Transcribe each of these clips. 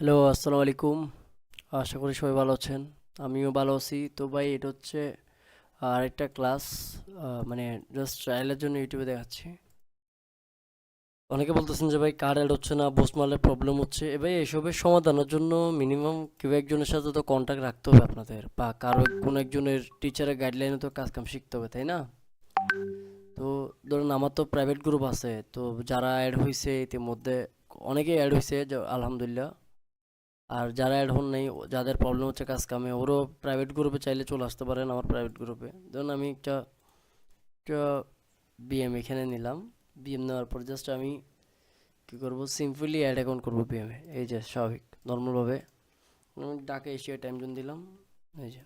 Hello, আসসালামু আলাইকুম। আশা করি সবাই ভালো আছেন। আমিও ভালো আছি। তো ভাই, এটা হচ্ছে আরেকটা ক্লাস মানে জাস্ট ট্রায়ালের জন্য ইউটিউবে দেখাচ্ছি। অনেকে বলতেছেন যে ভাই কার্ড অ্যাড হচ্ছে না পোস্ট মারলে প্রবলেম হচ্ছে। এ ভাই, এসবের সমাধানের জন্য মিনিমাম কেউ একজনের সাথে তো কন্ট্যাক্ট রাখতে হবে আপনাদের, বা কারও কোনো একজনের টিচারের গাইডলাইনে তো কাজ কাম শিখতে হবে, তাই না? তো ধরুন, আমার তো প্রাইভেট গ্রুপ আছে। তো যারা অ্যাড হয়েছে ইতিমধ্যে অনেকেই অ্যাড হয়েছে আলহামদুলিল্লাহ। আর যারা অ্যাড হন নাই, যাদের প্রবলেম হচ্ছে কাজ কামে, ওরও প্রাইভেট গ্রুপে চাইলে চলে আসতে পারেন আমার প্রাইভেট গ্রুপে ধরুন আমি একটা একটা বিএম এখানে নিলাম। বিএম নেওয়ার পর জাস্ট আমি কী করব সিম্পলি অ্যাড অ্যাকাউন্ট করব বিএমে এই যে স্বাভাবিক নর্মালভাবে আমি ডাকে এসে টাইম জোন দিলাম। এই যে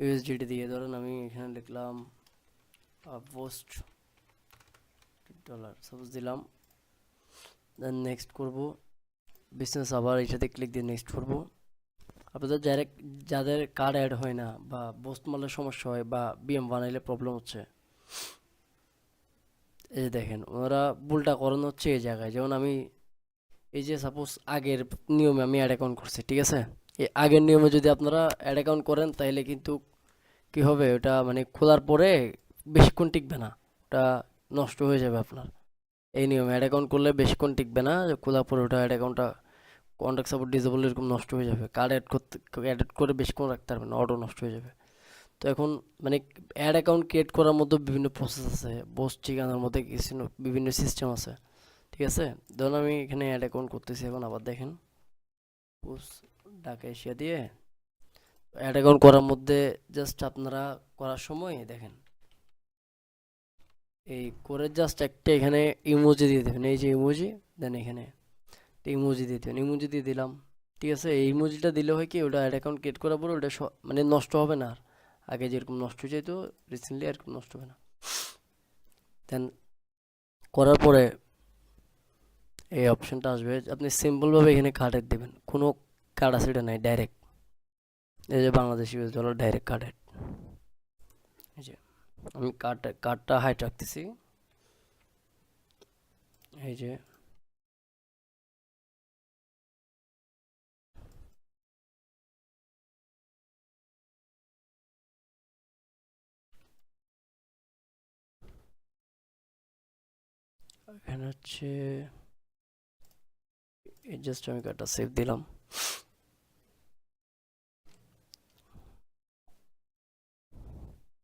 ইউএসডিটি দিয়ে ধরেন আমি এখানে লিখলাম পোস্ট ডলার সাপোজ দিলাম। দেন নেক্সট করব। বিজনেস আবার এটাতে ক্লিক দিয়ে নেক্সট করব। আপনাদের যারা যাদের কার্ড অ্যাড হয় না বা বোস্ট মালের সমস্যা হয় বা বিএম বানাইলে প্রবলেম হচ্ছে। এই যে দেখেন, ওনারা ভুলটা করানো হচ্ছে এই জায়গায়। যেমন আমি এই যে সাপোজ আগের নিয়মে আমি অ্যাড অ্যাকাউন্ট করছি, ঠিক আছে? এই আগের নিয়মে যদি আপনারা অ্যাড অ্যাকাউন্ট করেন তাহলে কিন্তু কি হবে? ওটা মানে খোলার পরে বেশিক্ষণ টিকবে না। ওটা নষ্ট হয়ে যাবে আপনার। এই নিয়মে অ্যাড অ্যাকাউন্ট করলে বেশিক্ষণ টিকবে না। খোলার পরে ওটা অ্যাড অ্যাকাউন্টটা কন্ট্যাক্ট সাপোর্ট ডিসেবল এরকম নষ্ট হয়ে যাবে। কার্ড অ্যাড করতে অ্যাড করে বেশিক্ষণ রাখতে পারবেন না অটো নষ্ট হয়ে যাবে। তো এখন মানে অ্যাড অ্যাকাউন্ট ক্রিয়েট করার মধ্যে বিভিন্ন প্রসেস আছে। পোস্ট ঠিকানার মধ্যে কিছু বিভিন্ন সিস্টেম আছে। ঠিক আছে? ধরুন আমি এখানে অ্যাড অ্যাকাউন্ট করতেছি, এখন আবার দেখেন। পোস্ট ঢাকা এশিয়া দিয়ে অ্যাড অ্যাকাউন্ট করার মধ্যে জাস্ট আপনারা করার সময় দেখেন। এই করে জাস্ট একটা এখানে ইমোজি দিয়ে দেবেন। এই যে ইমোজি দেন এখানে ইমোজি দিয়ে দেবেন ইমোজি দিয়ে দিলাম। ঠিক আছে? এই ইমোজিটা দিলে হয় কি, ওটা অ্যাড অ্যাকাউন্ট ক্রিয়েট করার পরে ওটা মানে নষ্ট হবে না আর। আগে যেরকম নষ্ট হয়ে যেত রিসেন্টলি এরকম নষ্ট হবে না। দেন করার পরে এই অপশানটা আসবে। আপনি সিম্পলভাবে এখানে কার্ড অ্যাড দেবেন। কোনো কার্ড আছে এটা নাই ডাইরেক্ট এই যে Bangladeshi US dollar direct card add এই যে আমি কার্ডটা কার্ডটা হাইট রাখতেছি। এই যে এখানে হচ্ছে জাস্ট আমি কার্ডটা সেভ দিলাম।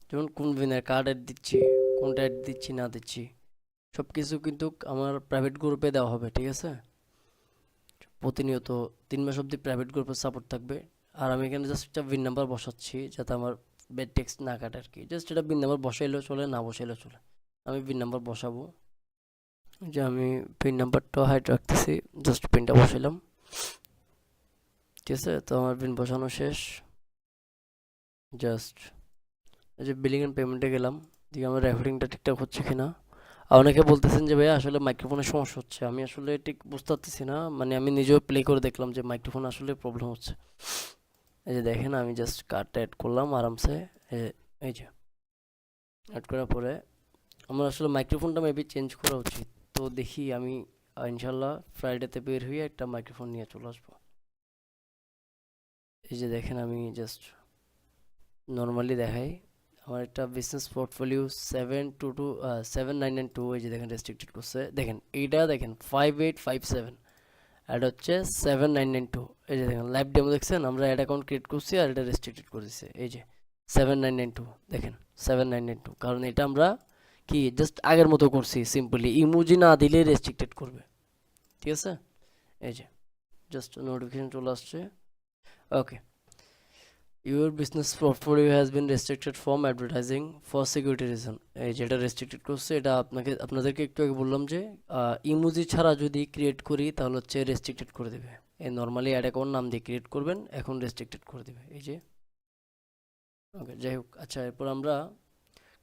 যেমন কোন বিনের কার্ড অ্যাড দিচ্ছি, কোনটা অ্যাড দিচ্ছি, না দিচ্ছি। সব কিছু কিন্তু আমার প্রাইভেট গ্রুপে দেওয়া হবে, ঠিক আছে? প্রতিনিয়ত তিন মাস অবধি প্রাইভেট গ্রুপের সাপোর্ট থাকবে। আর আমি এখানে জাস্ট একটা বিন নাম্বার বসাচ্ছি, যাতে আমার টেক্সট না কাটে আর কি। জাস্ট এটা বিন নাম্বার বসাইলেও চলে, না বসাইলেও চলে। আমি বিন নাম্বার বসাবো। যে আমি পিন নাম্বারটা হাইট রাখতেছি জাস্ট পিনটা বসাইলাম। ঠিক আছে, তো আমার পিন বসানো শেষ। জাস্ট এই যে বিলিং অ্যান্ড পেমেন্টে গেলাম দিকে আমার রেকর্ডিংটা ঠিকঠাক হচ্ছে কিনা। অনেকে বলতেছেন যে, ভাইয়া, আসলে মাইক্রোফোনের সমস্যা হচ্ছে। আমি আসলে ঠিক বুঝতে পারতেছি না মানে আমি নিজেও প্লে করে দেখলাম যে মাইক্রোফোন আসলে প্রবলেম হচ্ছে। এই যে দেখেন, আমি জাস্ট কার্ডটা অ্যাড করলাম আরামসে। এই যে অ্যাড করার পরে আমার আসলে মাইক্রোফোনটা মেবি চেঞ্জ করা উচিত। তো দেখি আমি ইনশাল্লাহ ফ্রাইডেতে বের হয়ে একটা মাইক্রোফোন নিয়ে চলে আসব। এই যে দেখেন আমি জাস্ট নর্মালি দেখাই। আমার একটা business portfolio seven two two seven nine nine two এই যে দেখেন রেস্ট্রিক্টেড করছে। দেখেন, এইটা দেখেন five eight five seven add হচ্ছে সেভেন নাইন নাইন টু এই যে দেখেন লাইভ ডেমো দেখছেন? আমরা অ্যাড অ্যাকাউন্ট ক্রিয়েট করছি আর এটা রেস্ট্রিক্টেড করে দিচ্ছে এই যে সেভেন নাইন নাইন টু দেখেন সেভেন নাইন নাইন টু কারণ এটা আমরা কি জাস্ট আগের মতো করছি সিম্পলি ইমোজি না দিলে রেস্ট্রিক্টেড করবে। ঠিক আছে? এই যে জাস্ট নোটিফিকেশন চলে আসছে। Okay your business portfolio has been restricted from advertising for security reason এই যেটা রেস্ট্রিক্টেড করছে, এটা আপনাকে, আপনাদেরকে একটু আগে বললাম যে ইমোজি ছাড়া যদি ক্রিয়েট করি, তাহলে হচ্ছে রেস্ট্রিক্টেড করে দেবে। এই নর্মালি অ্যাড অ্যাকাউন্ট নাম দিয়ে ক্রিয়েট করবেন, এখন রেস্ট্রিক্টেড করে দেবে। এই যে ওকে যাই হোক আচ্ছা এরপর আমরা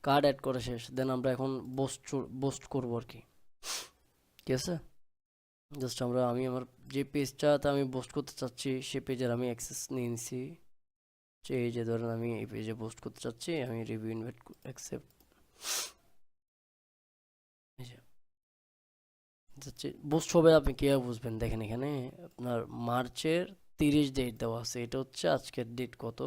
কার্ড অ্যাড করা শেষ দেন আমরা এখন বোস্ট বোস্ট করব আর কি। ঠিক আছে? জাস্ট আমরা, আমি আমার যে পেজটাতে আমি পোস্ট করতে চাচ্ছি, সে পেজের আমি অ্যাক্সেস নিয়ে নিছি। এই যে ধরেন আমি এই পেজে পোস্ট করতে চাচ্ছি, আমি রিভিউ ইনভাইট অ্যাকসেপ্ট বুস্ট হবে, আপনি কীভাবে বুঝবেন? দেখেন এখানে আপনার মার্চের তিরিশ ডেট দেওয়া আছে, এটা হচ্ছে আজকের ডেট কত?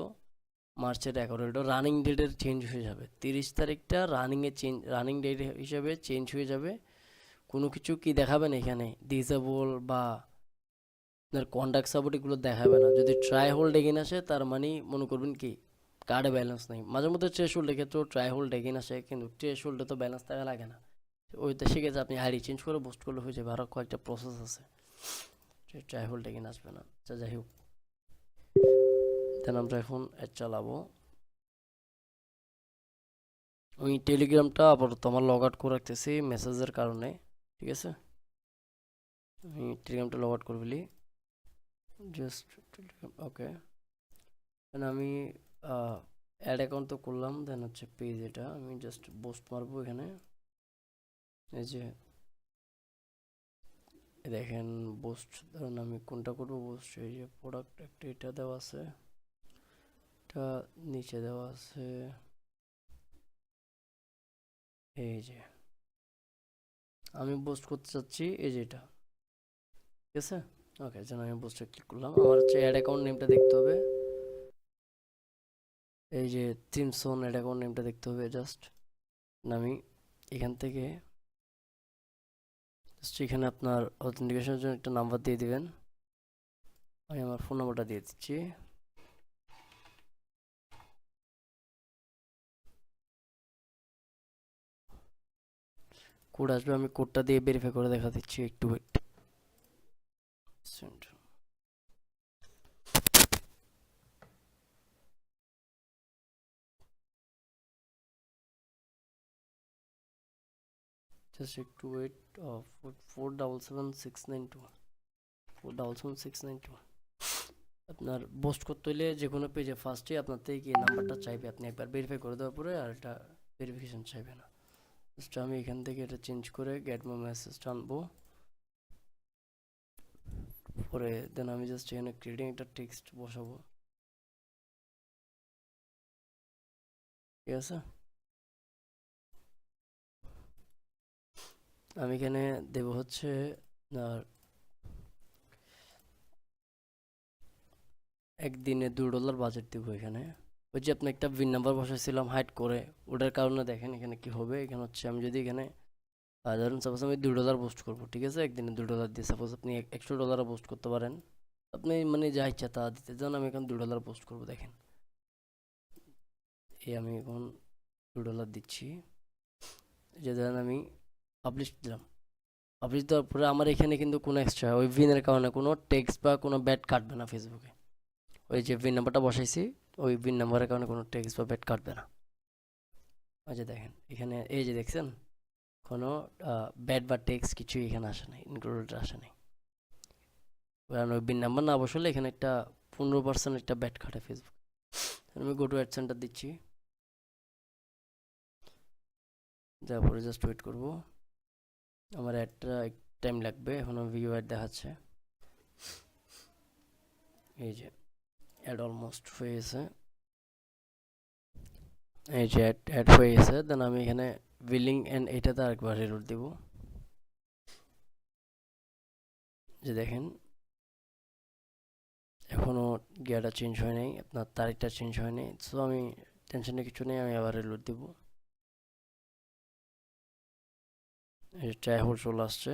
মার্চের এগারো। এটা রানিং ডেটের চেঞ্জ হয়ে যাবে। তিরিশ তারিখটা রানিংয়ে চেঞ্জ রানিং ডেট হিসেবে চেঞ্জ হয়ে যাবে। কোনো কিছু কি দেখাবেন এখানে? ডিসেবল বা আপনার কন্ডাক্ট সাপোর্ট এগুলো দেখাবে না। যদি ট্রাই হোল্ড এগেন আসে, তার মানে মনে করবেন কি কার্ডে ব্যালেন্স নেই। মাঝে মধ্যে ট্রেস হোল্ডের ক্ষেত্রেও ট্রাই হোল্ড এগেন আসে, কিন্তু ট্রেস হোল্ডে তো ব্যালেন্স থাকা লাগে না। ওইটা সেক্ষেত্রে আপনি আইডি চেঞ্জ করে বুস্ট করলে হয়ে যাবে। আরও কয়েকটা প্রসেস আছে। ট্রাই হোল্ড এগেন আসবে না। আচ্ছা যাই হোক। দেন আমরা এখন অ্যাড চালাবো। আমি টেলিগ্রামটা আপাতত আমার লগ আউট করে রাখতেছি মেসেজের কারণে, ঠিক আছে? আমি টেলিগ্রামটা লগ আউট করে ফেলি। জাস্ট টেলিগ্রাম ওকে দেন আমি অ্যাড অ্যাকাউন্ট তো করলাম দেন হচ্ছে পেজ এটা, আমি জাস্ট পোস্ট মারবো এখানে। এই যে দেখেন বোস্ট ধরুন আমি কোনটা করব পোস্ট এই যে প্রোডাক্ট একটা এটা দেওয়া আছে। এটা নিচে দেওয়া আছে। এই যে। আমি পোস্ট করতে চাচ্ছি, এই যে এটা। ঠিক আছে? ওকে যেন আমি পোস্টে ক্লিক করলাম। আমার হচ্ছে অ্যাড অ্যাকাউন্ট নেমটা দেখতে হবে। এই যে থিমসন অ্যাড অ্যাকাউন্ট নেমটা দেখতে হবে জাস্ট আমি এখান থেকে জাস্ট এখানে আপনার অথেন্টিকেশনের জন্য একটা নাম্বার দিয়ে দিবেন। আমি আমার ফোন নাম্বারটা দিয়ে দিচ্ছি। কোড আসবে, আমি কোডটা দিয়ে ভেরিফাই করে দেখা দিচ্ছি একটু ওয়েট সেন্ড জাস্ট একটু wait four double seven six nine two four double seven six nine two আপনার পোস্ট করতে হলে যে কোনো পেজে ফার্স্টে আপনার থেকে নাম্বারটা চাইবে। আপনি একবার ভেরিফাই করে দেওয়ার পরে আর এটা ভেরিফিকেশন চাইবে না। জাস্ট আমি এখান থেকে এটা চেঞ্জ করে গেট মো মেসেজটা আনব। পরে দেন আমি জাস্ট এখানে ক্রিয়েটিং একটা টেক্সট বসাবো। ঠিক আছে? আমি এখানে দেব হচ্ছে একদিনে দু ডলার বাজেট দেবো এখানে। ওই যে আপনি একটা বিন নাম্বার বসাইছিলাম হাইড করে, ওটার কারণে দেখেন এখানে কি হবে। এখানে হচ্ছে আমি যদি এখানে ধরুন সাপোজ আমি দুই ডলার পোস্ট করব, ঠিক আছে? একদিনে দুই ডলার দিয়ে সাপোজ আপনি এক- একশো ডলারও পোস্ট করতে পারেন। আপনি মানে যা ইচ্ছা তা দিতে চান, আমি এখন দুই ডলার পোস্ট করব, দেখেন। এই আমি এখন দু ডলার দিচ্ছি। যে ধরেন আমি পাবলিশ দিলাম। পাবলিশ দেওয়ার পরে আমার এখানে কিন্তু কোনো এক্সট্রা ওই ভিনের কারণে কোনো টেক্সট বা কোনো ব্যাট কাটবে না ফেসবুকে ওই যে ভিন নাম্বারটা বসাইছি ওই বিন নাম্বারের কারণে কোনো টেক্সট বা ব্যাট কাটবে না। আচ্ছা দেখেন, এখানে এই যে দেখছেন, কোনো ব্যাট বা টেক্সট কিছুই এখানে আসে নাই ইনক্লুডেড আসে নাই। কারণ ওই বিন নাম্বার না বসালে এখানে একটা পনেরো পার্সেন্ট একটা ব্যাট কাটে ফেসবুক আমি গো টু অ্যাড সেন্টার দিচ্ছি। তারপরে জাস্ট ওয়েট করব। আমার অ্যাডটা টাইম লাগবে, এখন ভিউ অ্যাড দেখাচ্ছে। এই যে। অ্যাড অলমোস্ট হয়ে গেছে এই যে অ্যাড অ্যাড হয়ে গেছে দেন আমি এখানে বিলিং অ্যান্ড এটাতে আরেকবার রিলোড দিব। যে দেখেন এখনও গিয়ারটা চেঞ্জ হয় নাই, আপনার তারিখটা চেঞ্জ হয় নাই সো আমি টেনশনে কিছু নেই, আমি আবার রিলোড দিব। এই ট্রাই হোল চলে আসছে।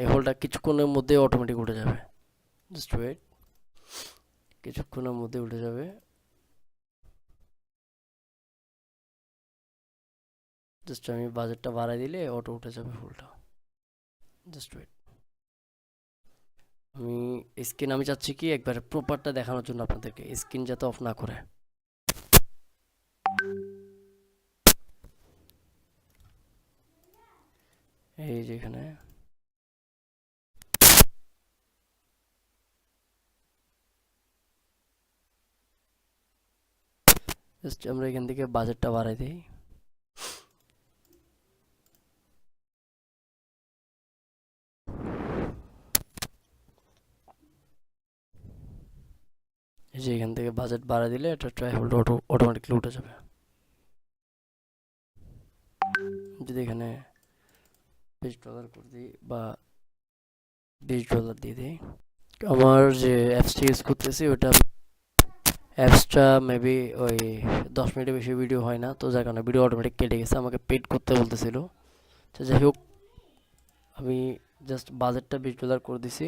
এই হোলটা কিছুক্ষণের মধ্যে অটোমেটিক উঠে যাবে। জাস্ট ওয়েট কিছুক্ষণের মধ্যে উঠে যাবে। জাস্ট আমি বাজেটটা বাড়াই দিলে অটো উঠে যাবে ফুলটা জাস্ট ওয়েট আমি স্ক্রিন আমি চাচ্ছি কি একবার প্রপারটা দেখানোর জন্য আপনাদেরকে স্ক্রিন যাতে অফ না করে। এই যে জাস্ট আমরা এখান থেকে বাজেটটা বাড়াই দিই এই যে এখান থেকে বাজেট বাড়া দিলে এটা ট্রাই হোল্ড অটো অটোমেটিকলি উঠে যাবে যদি এখানে বিশ ডলার করে দিই বা বিশ ডলার দিয়ে দিই আমার যে অ্যাপসটা ইউজ করতেছি ওটা অ্যাপসটা মেবি ওই দশ মিনিটের বেশি ভিডিও হয় না, তো যার কারণে ভিডিও অটোমেটিক কেটে গেছে, আমাকে পেড করতে বলতেছিল। তো যাই হোক, আমি জাস্ট বাজেটটা বিশ ডলার করে দিছি,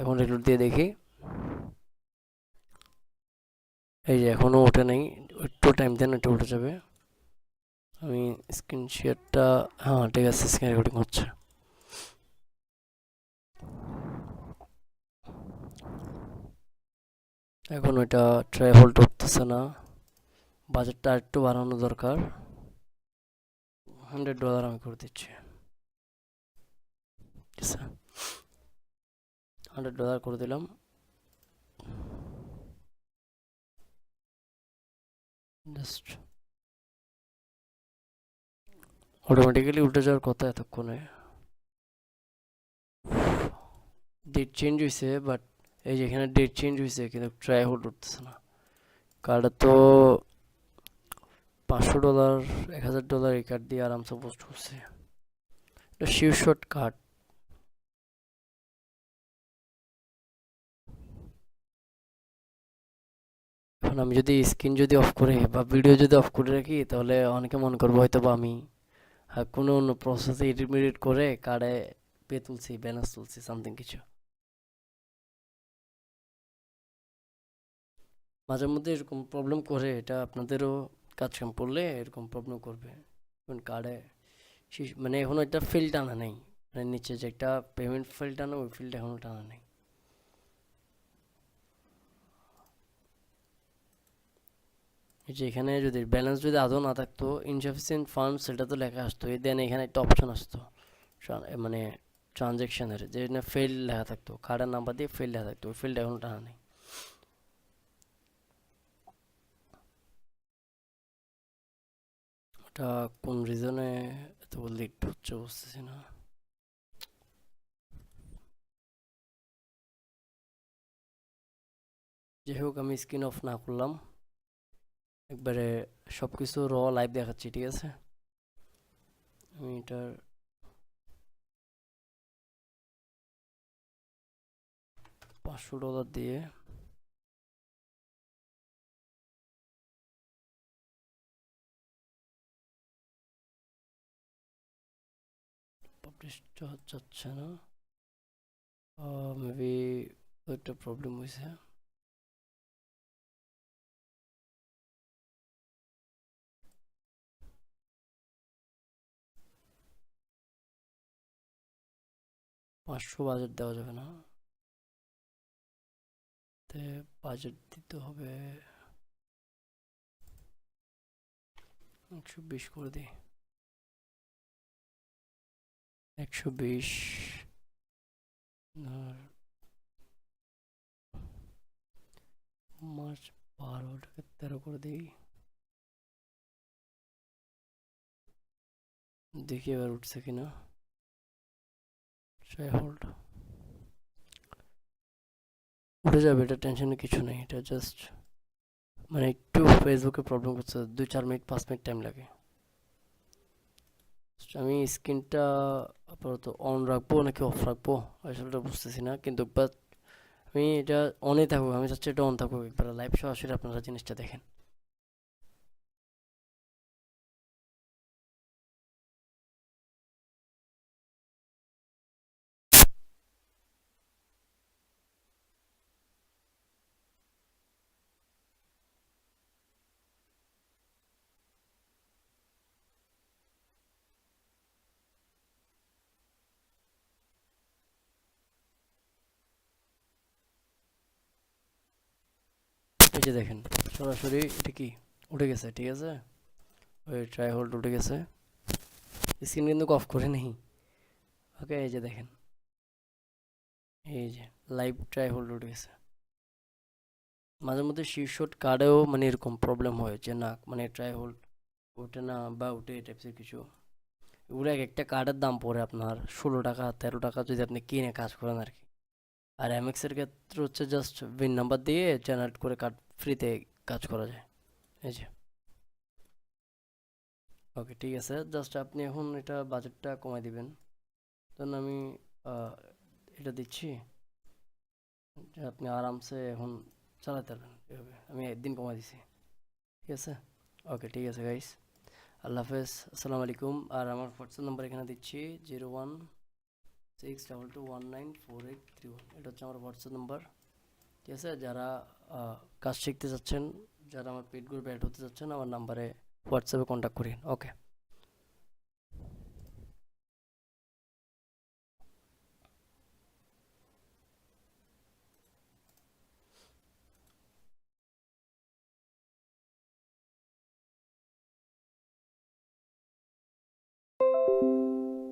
এখন রেলুট দিয়ে দেখি। এই যে এখনও ওঠে নেই, একটু টাইম দেন একটু উঠে যাবে। আমি স্ক্রিন শেয়ারটা হ্যাঁ ঠিক আছে স্ক্রিন রেকর্ডিং হচ্ছে। এখন ওইটা ট্রাই হোল্ড উঠতেছে না। বাজেটটা একটু বাড়ানো দরকার। হান্ড্রেড ডলার আমি করে দিচ্ছি। হান্ড্রেড ডলার করে দিলাম। জাস্ট অটোমেটিক্যালি উল্টে যাওয়ার কথা এতক্ষণে। ডেট চেঞ্জ হয়েছে বাট এই যে এখানে ডেট চেঞ্জ হয়েছে, কিন্তু ট্রাই হোল্ড উঠতেছে না। কার্ডে তো পাঁচশো ডলার এক হাজার ডলার এই কার্ড দিয়ে আরামসে পোস্ট করছে। এটা শিউ শট কার্ড এখন আমি যদি স্ক্রিন যদি অফ করে বা ভিডিও যদি অফ করে রাখি, তাহলে অনেকে মনে করব হয়তো বা আমি কোনো অন্য প্রসেসে এডিট করে কার্ডে পে তুলছি ব্যালেন্স তুলছি সামথিং কিছু। মাঝে মধ্যে এরকম প্রবলেম করে, এটা আপনাদেরও কাজ কাম করলে এরকম প্রবলেম করবে। কার্ডে মানে এখনও একটা ফিল টানা নেই। মানে নিচে যে একটা পেমেন্ট ফিল টানা, ওই ফিল্ড এখনও টানা নেই। এই যে এখানে যদি ব্যালেন্স যদি আদৌ না থাকতো ইনসাফিসিয়েন্ট ফান্ড সেটা তো লেখা আসতো। দেন এখানে একটা অপশন আসতো। মানে ট্রানজ্যাকশনের যে ফেল লেখা থাকতো। কার্ডের নাম্বার দিয়ে ফেল লেখা থাকতো, ওই ফিল্ডটা এখনও টানা নেই। ওটা কোন রিজনে এত লেট হচ্ছে বুঝতেছি না। যাই হোক, আমি স্ক্রিন অফ না করলাম। একবারে সব কিছু র লাইভ দেখাচ্ছি, ঠিক আছে? আমি এটার পাঁচশো ডলার দিয়ে পাবলিশ যাচ্ছে না। মেবি একটা প্রবলেম হয়েছে পাঁচশো বাজেট দেওয়া যাবে না। বাজেট দিতে হবে একশো বিশ করে দিই। একশো বিশ। মার্চ বারোটাকে তেরো করে দিই। দেখি এবার উঠছে কিনা ট্রাই হোল্ড উঠে যাবে, এটা টেনশনের কিছু নেই, এটা জাস্ট মানে একটু ফেসবুকে প্রবলেম করছে, দুই চার মিনিট পাঁচ মিনিট টাইম লাগে। আমি স্ক্রিনটা আপাতত অন রাখব নাকি অফ রাখব, আসলে বুঝতেছি না। কিন্তু বাট আমি এটা অনে থাকব, আমি চাচ্ছি এটা অন থাকব। একবার লাইভ সরাসরি আপনারা জিনিসটা দেখেন। এই যে দেখেন, সরাসরি এটা কি উঠে গেছে, ঠিক আছে? ওই ট্রাই হোল্ড উঠে গেছে। স্ক্রিন কিন্তু অফ করে নেই। ওকে এই যে দেখেন। এই যে লাইভ ট্রাই হোল্ড উঠে গেছে। মাঝে মধ্যে শীর্ষট কার্ডেও মানে এরকম প্রবলেম হয় যে না মানে ট্রাই হোল্ড ওঠে না বা উঠে এই টাইপসের কিছু। এগুলো এক একটা কার্ডের দাম পড়ে আপনার ষোলো টাকা, তেরো টাকা যদি আপনি কিনে কাজ করেন আর কি। আর এমএক্সের ক্ষেত্রে হচ্ছে জাস্ট বিন নাম্বার দিয়ে জেনারেট করে কার্ড ফ্রিতে কাজ করা যায়। এই যে। ওকে ঠিক আছে। জাস্ট আপনি এখন এটা বাজেটটা কমাই দিবেন। ধরুন আমি এটা দিচ্ছি। আপনি আরামসে এখন চালাতে পারবেন এভাবে। আমি একদিন কমা দিছি। ঠিক আছে? ওকে ঠিক আছে গাইস আল্লাহ হাফেজ। আসসালামু আলাইকুম। আর আমার হোয়াটসঅ্যাপ নাম্বার এখানে দিচ্ছি। Zero one six double two one nine four eight three one এটা হচ্ছে আমার হোয়াটসঅ্যাপ নাম্বার ঠিক আছে? যারা কাজ শিখতে চাচ্ছেন যারা আমার পেড গ্রুপে অ্যাড হতে চাচ্ছেন আমার নাম্বারে হোয়াটসঅ্যাপে কন্ট্যাক্ট করেন ওকে